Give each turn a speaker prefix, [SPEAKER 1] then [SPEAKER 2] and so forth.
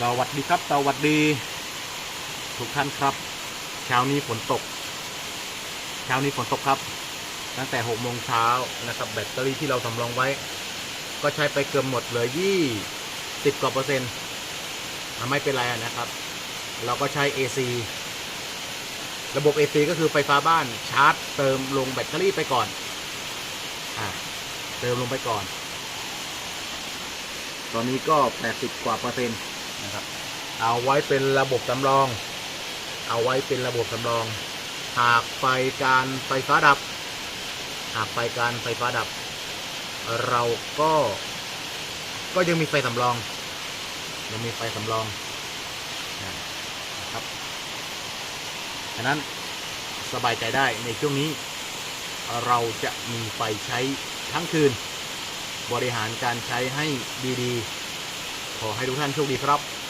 [SPEAKER 1] สวัสดีครับ สวัสดี ทุกท่านครับเช้านี้ฝนตกเช้านี้ฝนตกครับ ตั้งแต่6โมงเช้านะครับ แบตเตอรี่ที่เราสำรองไว้ ก็ใช้ไปเกือบหมดเลยยี่สิบกว่าเปอร์เซ็นต์ไม่เป็นไรนะครับ เราก็ใช้ AC ระบบ AC ก็คือไฟฟ้าบ้านชาร์จ เติมลงแบตเตอรี่ไปก่อนอ่าเติมลงไปก่อน ตอนนี้ก็80กว่าเปอร์เซ็นต์ นะครับ เอาไว้เป็นระบบสำรอง เอาไว้เป็นระบบสำรอง หากไฟการไฟฟ้าดับ หากไฟการไฟฟ้าดับ เราก็ก็ยังมีไฟสำรอง ยังมีไฟสำรองนะครับฉะนั้นสบายใจได้ในช่วงนี้ เราจะมีไฟใช้ทั้งคืน บริหารการใช้ให้ดี ๆ ขอให้ทุกท่านโชคดีครับ